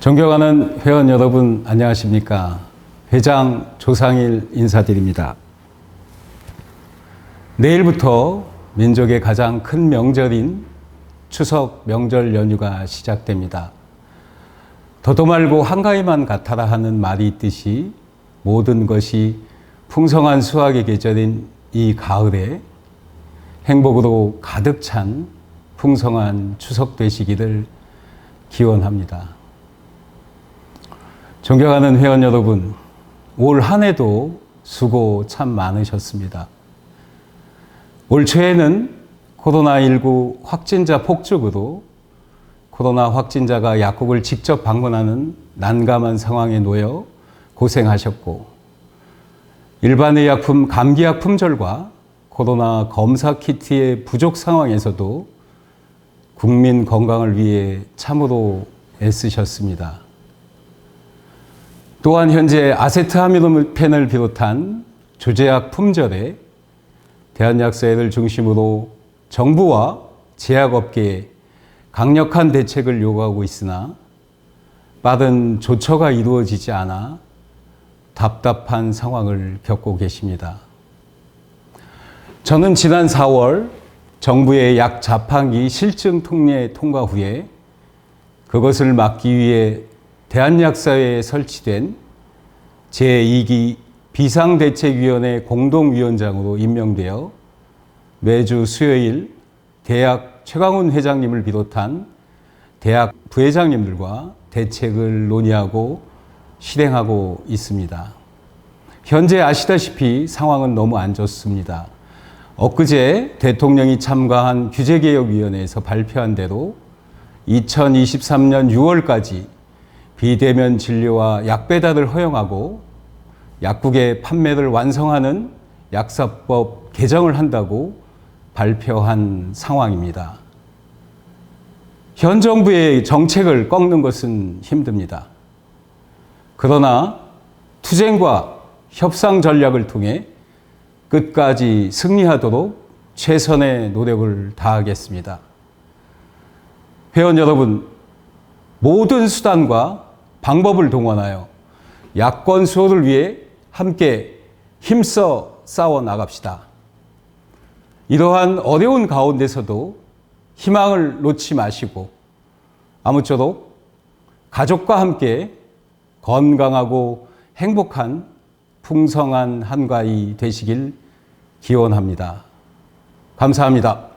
존경하는 회원 여러분 안녕하십니까? 회장 조상일 인사드립니다. 내일부터 민족의 가장 큰 명절인 추석 명절 연휴가 시작됩니다. 더도 말고 한가위만 같아라 하는 말이 있듯이 모든 것이 풍성한 수확의 계절인 이 가을에 행복으로 가득 찬 풍성한 추석 되시기를 기원합니다. 존경하는 회원 여러분, 올 한 해도 수고 참 많으셨습니다. 올 초에는 코로나19 확진자 폭죽으로 코로나 확진자가 약국을 직접 방문하는 난감한 상황에 놓여 고생하셨고, 일반의 약품 감기약 품절과 코로나 검사 키트의 부족 상황에서도 국민 건강을 위해 참으로 애쓰셨습니다. 또한 현재 아세트아미노펜을 비롯한 조제약 품절에 대한약사회를 중심으로 정부와 제약업계에 강력한 대책을 요구하고 있으나 빠른 조처가 이루어지지 않아 답답한 상황을 겪고 계십니다. 저는 지난 4월 정부의 약 자판기 실증 통례 통과 후에 그것을 막기 위해 대한약사회에 설치된 제2기 비상대책위원회 공동위원장으로 임명되어 매주 수요일 대학 최강훈 회장님을 비롯한 대학 부회장님들과 대책을 논의하고 실행하고 있습니다. 현재 아시다시피 상황은 너무 안 좋습니다. 엊그제 대통령이 참가한 규제개혁위원회에서 발표한 대로 2023년 6월까지 비대면 진료와 약 배달을 허용하고 약국의 판매를 완성하는 약사법 개정을 한다고 발표한 상황입니다. 현 정부의 정책을 꺾는 것은 힘듭니다. 그러나 투쟁과 협상 전략을 통해 끝까지 승리하도록 최선의 노력을 다하겠습니다. 회원 여러분, 모든 수단과 방법을 동원하여 야권 수호를 위해 함께 힘써 싸워 나갑시다. 이러한 어려운 가운데서도 희망을 놓지 마시고 아무쪼록 가족과 함께 건강하고 행복한 풍성한 한가위 되시길 기원합니다. 감사합니다.